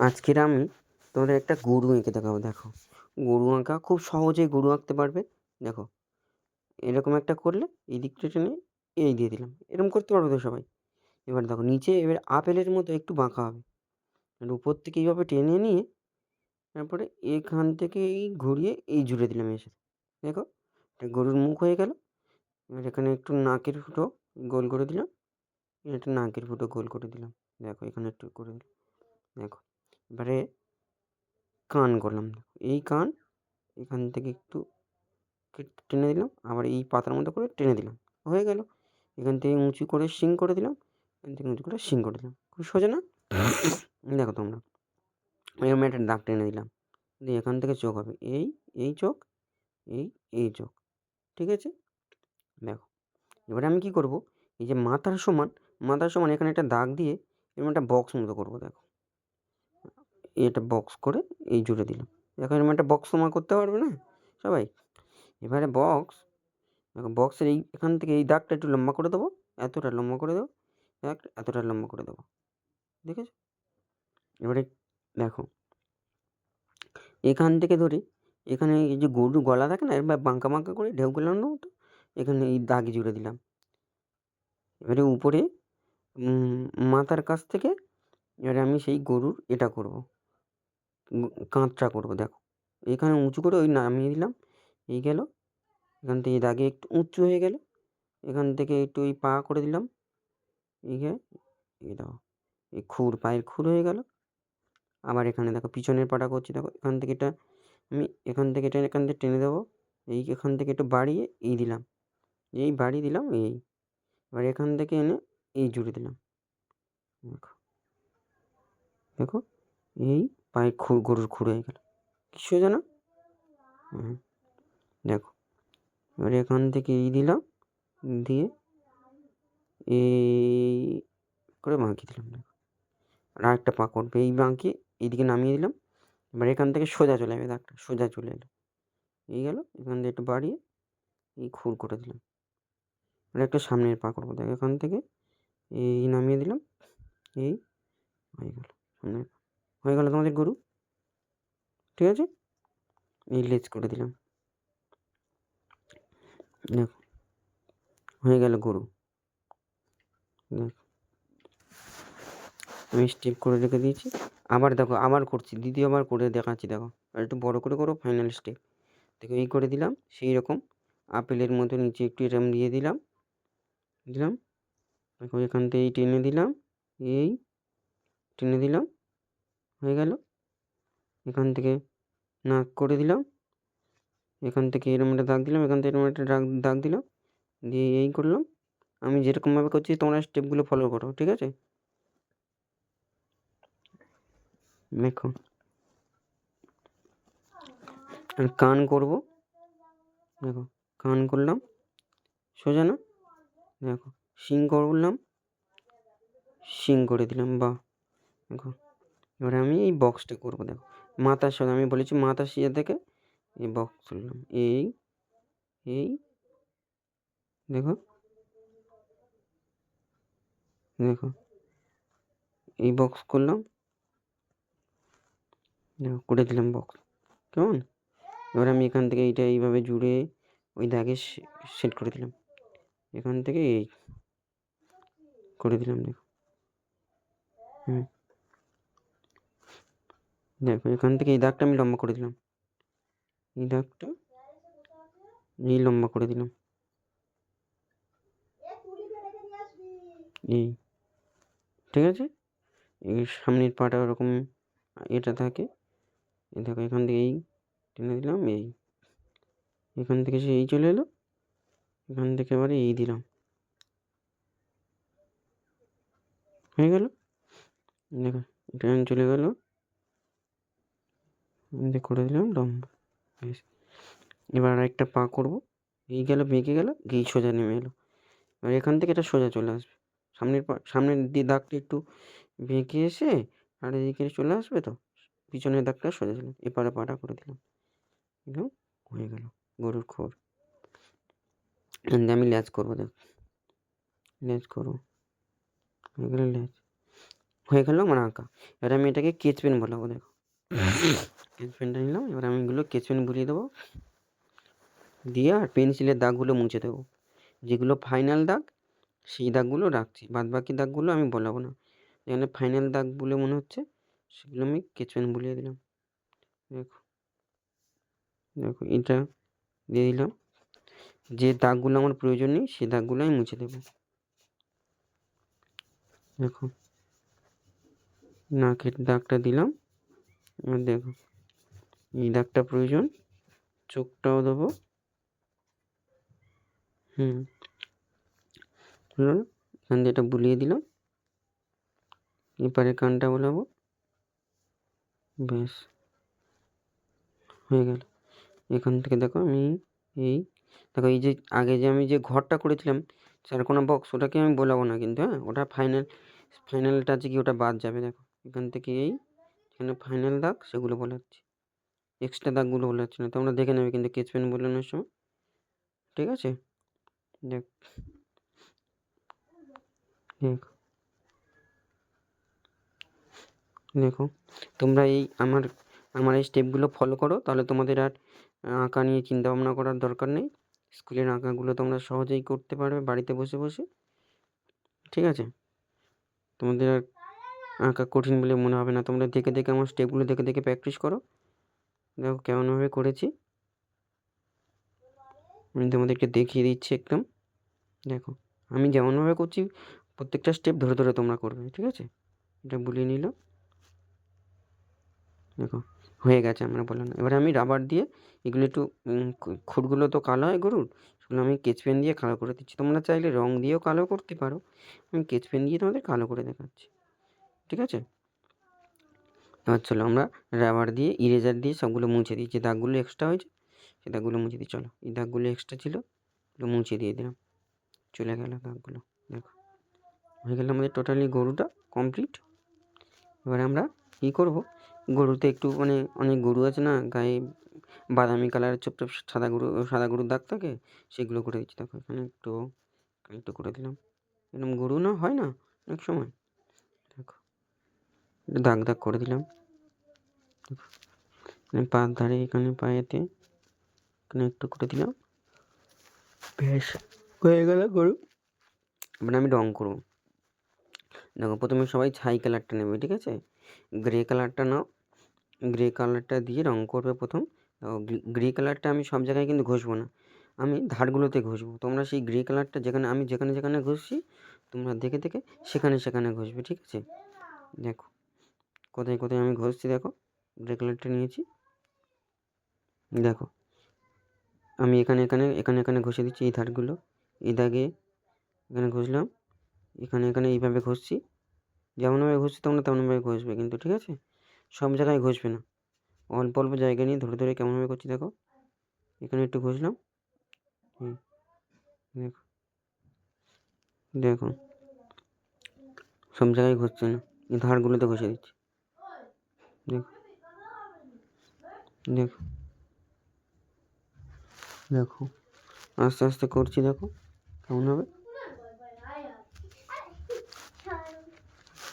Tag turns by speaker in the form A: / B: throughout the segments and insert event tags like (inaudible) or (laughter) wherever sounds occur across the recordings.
A: আজকের আমি তোমাদের একটা গরু এঁকে দেখাবো, দেখো। গরু আঁকা খুব সহজেই গরু আঁকতে পারবে, দেখো। এরকম একটা করলে এই দিকটা টেনে এই দিয়ে দিলাম এরকম করতে পারবে তো সবাই। এবার দেখো, নিচে এবার আপেলের মতো একটু বাঁকা হবে। আর উপর থেকে এইভাবে টেনে নিয়ে তারপরে এখান থেকে এই ঘুরিয়ে এই জুড়ে দিলাম এসে দেখো। এটা গরুর মুখ হয়ে গেল, এবার এখানে একটু নাকের ফুটো গোল করে দিলাম একটা নাকের ফুটো গোল করে দিলাম, দেখো এখানে একটু করে দিলাম, দেখো। এবারে কান করলাম দেখো এই কান এখান থেকে একটু টেনে দিলাম আবার এই পাতার মতো করে টেনে দিলাম। হয়ে গেল। এখান থেকে উঁচু করে শিং করে দিলাম এখান থেকে উঁচু করে শিং করে দিলাম। খুব সোজা না? (laughs) দেখো তোমরা। এরকম একটা দাগ টেনে দিলাম। দিয়ে এখান থেকে চোখ হবে। এই এই চোখ এই এই চোখ। ঠিক আছে? দেখো। এবারে আমি কী করব? এই যে মাথার সমান মাথার সমান এখানে একটা দাগ দিয়ে এরকম একটা বক্স মতো করব দেখো। এটা বক্স করে এই জুড়ে দিলাম। দেখো এরকম একটা বক্স তোমার করতে পারবে না? সবাই? এবারে বক্স দেখো বক্সের এই, এখান থেকে এই দাগটা একটু লম্বা করে দেবো। এতটা লম্বা করে দেবো। এতটা লম্বা করে দেবো। দেখেছ? এবারে দেখো। এখান থেকে ধরে, এখানে এই যে গরুর গলা থাকে না এবার বাঁকা বাঁকা করে ঢেউ গেলানোর মতো এখানে এই দাগ জুড়ে দিলাম। এবারে উপরে মাথার কাছ থেকে এবারে আমি সেই গরুর এটা করব। কাঁধটা করব, দেখো। এখানে উঁচু করে ওই নামিয়ে দিলাম। এই গেল। এখান থেকে দাগে একটু উঁচু হয়ে গেল। এখান থেকে একটু ওই পা করে দিলাম। এই এই দেখো, এই খুর, পায়ের খুর হয়ে গেল। আবার এখানে দেখো, পিছনের পাটা করছি, দেখো। এখান থেকে এটা আমি এখান থেকে এটা এখান থেকে টেনে দেবো। এই এখান থেকে একটু বাড়িয়ে এই দিলাম। এই বাড়ি দিলাম, এই। এবার এখান থেকে এনে এই জুড়ে দিলাম। দেখো। দেখো, এই পায়ে খুর গরুর খুর হয়ে গেল কি সোজা না হুম। দেখো, এবার এখান থেকে এই দিলাম, দিয়ে এই করে বাঁকি দিলাম, দেখো। আর আরেকটা পা করবে এই বাঁকিয়ে এইদিকে নামিয়ে দিলাম। এবার এখান থেকে সোজা চলে যাবে, দাগটা, সোজা চলে এলো। এই গেল, এখান থেকে একটু বাড়িয়ে এই খুর করে দিলাম। আর একটা সামনের পা করব, দেখ এখান থেকে এই নামিয়ে দিলাম, এই হয়ে গেল, সামনের হয়ে গেল তোমাদের গরু? ঠিক আছে? এই লেজ করে দিলাম। দেখো, হয়ে গেল গরু। দেখো, আমি স্টেপ করে রেখে দিয়েছি। আবার দেখো, আবার করছি। দ্বিতীয়বার করে দেখাচ্ছি, দেখো। আর একটু বড় করে করো ফাইনাল স্টেপ দেখো, এই করে দিলাম, সেই রকম। আপেলের মতো নিচে একটু এরম দিয়ে দিলাম। দিলাম। দেখো, এখান থেকে এই টেনে দিলাম, এই টেনে দিলাম। হয়ে গেল। এখান থেকে নাক করে দিলাম। এখান থেকে এরম একটা দাগ দিলাম। এখান থেকে এরম একটা দাগ দাগ দিলাম। দিয়ে এই করলাম। আমি যেরকমভাবে করছি, তোমরা স্টেপগুলো ফলো করো, ঠিক আছে? দেখো। আর কান করব। দেখো, কান করলাম। সোজা না? দেখো, শিং করলাম। শিং করে দিলাম বা দেখো। এবারে আমি এই বক্সটা করব, দেখো। মাথার সঙ্গে আমি বলেছি মাথার শিয়া থেকে এই বক্স করলাম এই এই, দেখো। দেখো। এই বক্স করলাম। দেখো, করে দিলাম বক্স কেমন? এবার আমি এখান থেকে এইটা এইভাবে জুড়ে ওই দাগে সেট করে দিলাম। এখান থেকে এই, করে দিলাম, দেখো। হুম। দেখো, এখান থেকে এই দাগটা আমি লম্বা করে দিলাম। এই দাগটা এই লম্বা করে দিলাম। এই, ঠিক আছে? এই সামনের পাটা ওরকম এটা থাকে। দেখো, এখান থেকে এই টেনে দিলাম, এই। এখান থেকে সে এই চলে এলো। এখান থেকে এবারে এই দিলাম। হয়ে গেল? দেখো, এটা চলে গেল। করে দিলাম বেশ। এবার আরেকটা পা করব। এই গেল, বেঁকে গেল, এই সোজা নেমে এলো। এবার এখান থেকে এটা সোজা চলে আসবে। সামনের পা, সামনের দিয়ে দাগটা একটু বেঁকে এসে আর এদিকে চলে আসবে তো? পিছনের দাগটা সোজা চলে এপারে পাটা করে দিলাম। দিলাম হয়ে গেল গরুর খোর। আমি ল্যাচ করব, দেখ। ল্যাচ করব। হয়ে গেলে ল্যাচ। হয়ে গেল আমার আঁকা। এবার আমি এটাকে কেচ পেন বলাবো দেখো। পেনটা নিলাম, এবার আমি এগুলো কেচ পেন বুলিয়ে দেবো। দিয়ে আর পেন্সিলের দাগগুলো মুছে দেবো। যেগুলো ফাইনাল দাগ, সেই দাগগুলো রাখছি। বাদ বাকি দাগগুলো আমি বলাবো না। এখানে ফাইনাল দাগ বলে মনে হচ্ছে, সেগুলো আমি কেচ পেন বুলিয়ে দিলাম। দেখো দেখো, এটা দিয়ে দিলাম। যে দাগগুলো আমার প্রয়োজন নেই, সেই দাগগুলো আমি মুছে দেবো। দেখো, নাকের দাগটা দিলাম। এবার দেখো এই দাগটা প্রয়োজন। চোখটাও দেবো। হুম। এখান দিয়ে এটা বুলিয়ে দিলাম। এপারে কানটা বলাবো। ব্যাস। হয়ে গেল। এখান থেকে দেখো আমি এই, দেখো এই যে আগে যে আমি যে ঘরটা করেছিলাম, চারকোনা বক্স ওটাকে আমি বলাবো না কিন্তু হ্যাঁ? ওটা ফাইনাল ফাইনালটা আছে কি ওটা বাদ যাবে, দেখো। এখান থেকে এই এখানে ফাইনাল দাগ, সেগুলো বলাচ্ছি। এক্সট্রা দাগগুলো বলাচ্ছি না। তোমরা দেখে নেবে কিন্তু কেচ পেন বোলানোর সময়। ঠিক আছে? দেখ। দেখো। দেখো, তোমরা এই আমার আমার এই স্টেপগুলো ফলো করো, তাহলে তোমাদের আর আঁকা নিয়ে চিন্তা ভাবনা করার দরকার নেই। স্কুলের আঁকাগুলো তোমরা সহজেই করতে পারবে বাড়িতে বসে বসে। ঠিক আছে? তোমাদের আর আঁকা কঠিন বলে মনে হবে না। তোমরা দেখে দেখে আমার স্টেপগুলো দেখে দেখে প্র্যাকটিস করো। দেখো কেমনভাবে করেছি। আমি তোমাদেরকে দেখিয়ে দিচ্ছি একদম। দেখো, আমি যেমনভাবে করছি, প্রত্যেকটা স্টেপ ধরে ধরে তোমরা করবে, ঠিক আছে? এটা বুলিয়ে নিলাম দেখো, হয়ে গেছে আমরা বললাম এবার আমি রাবার দিয়ে এগুলো একটু খুঁটগুলো তো কালো হয় গরুর, সেগুলো আমি পেন দিয়ে কালো করে দিচ্ছি। তোমরা চাইলে রং দিয়েও কালো করতে পারো। আমি পেন দিয়ে তোমাদের কালো করে দেখাচ্ছি। ঠিক আছে? এবার চলো আমরা রাবার দিয়ে ইরেজার দিয়ে সবগুলো মুছে দিই। যে দাগগুলো এক্সট্রা হয়েছে, সে দাগগুলো মুছে দিই। চলো, এই দাগগুলো এক্সট্রা ছিল, ওগুলো মুছে দিয়ে দিলাম। চলে গেল দাগগুলো, দেখো। হয়ে গেল আমাদের টোটালি গরুটা কমপ্লিট এবার আমরা কী করব? গরুতে একটু মানে অনেক গরু আছে না, গায়ে বাদামি কালারের ছোপ সাদা গরু, সাদা গরুর দাগ থাকে, সেগুলো করে দিচ্ছি। দেখো এখানে একটু একটু করে দিলাম। এরকম গরু না হয় না, অনেক সময়। দাগ দাগ করে দিলাম। পায়ের ধারে এখানে পায়েতে এখানে একটু করে দিলাম। বেশ হয়ে গেল গরু। এবার আমি রঙ করব। দেখো, প্রথমে সবাই ছাই কালারটা নেবে, ঠিক আছে? গ্রে কালারটা নাও। গ্রে কালারটা দিয়ে রঙ করবে প্রথম। গ্রে কালারটা আমি সব জায়গায় কিন্তু ঘষবো না। আমি ধারগুলোতে ঘষবো। তোমরা সেই গ্রে কালারটা যেখানে, আমি যেখানে যেখানে ঘষছি, তোমরা দেখে দেখে সেখানে সেখানে ঘষবে, ঠিক আছে? দেখো। কোথায় কোথায় আমি ঘষছি দেখো গ্রে কালারটা নিয়েছি। দেখো, আমি এখানে এখানে এখানে এখানে ঘষে দিচ্ছি এই ধারগুলো। এই দাগে এখানে ঘষলাম, এখানে এখানে এইভাবে ঘষছি। যেমনভাবে ঘষছি তোমরা তেমনভাবে ঘষবে কিন্তু, ঠিক আছে? সব জায়গায় ঘষবে না। অল্প অল্প জায়গা নিয়ে ধরে ধরে কেমনভাবে করছি দেখো। এখানে একটু ঘষলাম। হুম, দেখো দেখো। সব জায়গায় ঘষছে না। এই ধারগুলোতে ঘষে দিচ্ছি। দেখো দেখো। দেখো, আস্তে আস্তে করছি, দেখো, কেমন হবে?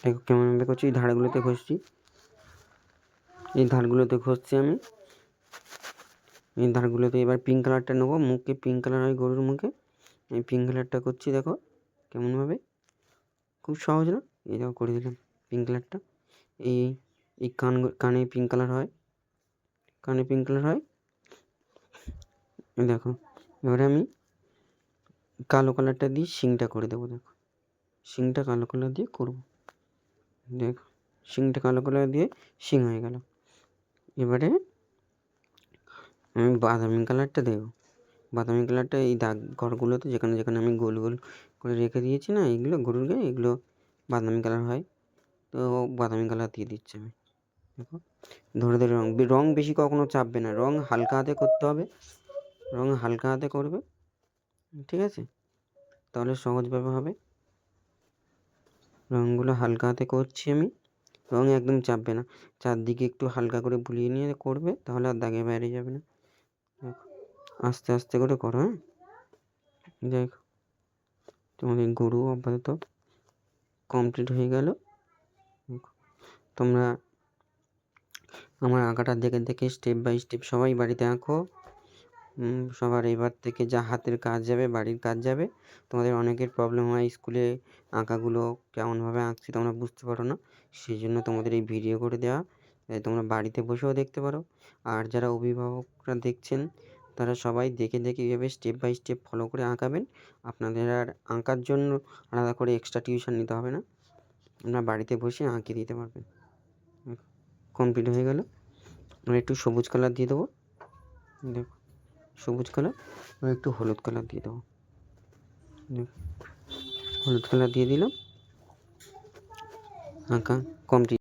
A: দেখো কেমনভাবে করছি? এই ধারগুলোতে ঘষছি। এই ধারগুলোতে ঘষছি আমি। এই ধারগুলোতে এবার পিঙ্ক কালারটা নেব, মুখে পিঙ্ক কালার হয় গরুর মুখে। আমি পিঙ্ক কালারটা করছি, দেখো কেমনভাবে খুব সহজ না? এই দেখো, করে দিলাম পিঙ্ক কালারটা এই এই কান কানে পিঙ্ক কালার হয়। কানে পিঙ্ক কালার হয়। দেখো, এবারে আমি কালো কালারটা দিয়ে শিংটা করে দেবো, দেখো। শিংটা কালো কালার দিয়ে করব। দেখো শিংটা কালো কালার দিয়ে শিং হয়ে গেল। এবারে আমি বাদামি কালারটা দেবো। বাদামি কালারটা এই দাগ ঘরগুলোতে যেখানে যেখানে আমি গোল গোল করে রেখে দিয়েছি না, এইগুলো গরুর গায়ে, এগুলো বাদামি কালার হয়। তো বাদামি কালার দিয়ে দিচ্ছি আমি। দেখো। ধরে ধরে রঙ রঙ বেশি কখনো চাপবে না। রঙ হালকা হাতে করতে হবে। রঙ হালকা হাতে করবে। ঠিক আছে? তাহলে সহজভাবে হবে। রঙগুলো হালকা হাতে করছি আমি। রঙ একদম চাপবে না। চারদিকে একটু হালকা করে বুলিয়ে নিয়ে করবে, তাহলে আর দাগে বাইরে যাবে না। আস্তে আস্তে করে করো হ্যাঁ? দেখো, তোমাদের গরু আপাতত কমপ্লিট হয়ে গেল। তোমরা আমার আঁকাটা দেখে দেখে স্টেপ বাই স্টেপ সবাই বাড়িতে আঁকো। সবার এবার থেকে যা হাতের কাজ যাবে, বাড়ির কাজ যাবে। তোমাদের অনেকের প্রবলেম হয় স্কুলে আঁকাগুলো কেমনভাবে আঁকছি তোমরা বুঝতে পারো না সেই জন্য তোমাদের এই ভিডিও করে দেওয়া তোমরা বাড়িতে বসেও দেখতে পারো। আর যারা অভিভাবকরা দেখছেন, তারা সবাই দেখে দেখে এইভাবে স্টেপ বাই স্টেপ ফলো করে আঁকাবেন। আপনাদের আর আঁকার জন্য আলাদা করে এক্সট্রা টিউশন নিতে হবে না। আপনারা বাড়িতে বসে আঁকিয়ে দিতে পারবেন কমপ্লিট হয়ে গেল। আমি একটু সবুজ কালার দিয়ে দেবো। দেখো, সবুজ কালার আর একটু হলুদ কালার দিয়ে দেবো। দেখো, হলুদ কালার দিয়ে দিলাম। আঁকা কমপ্লিট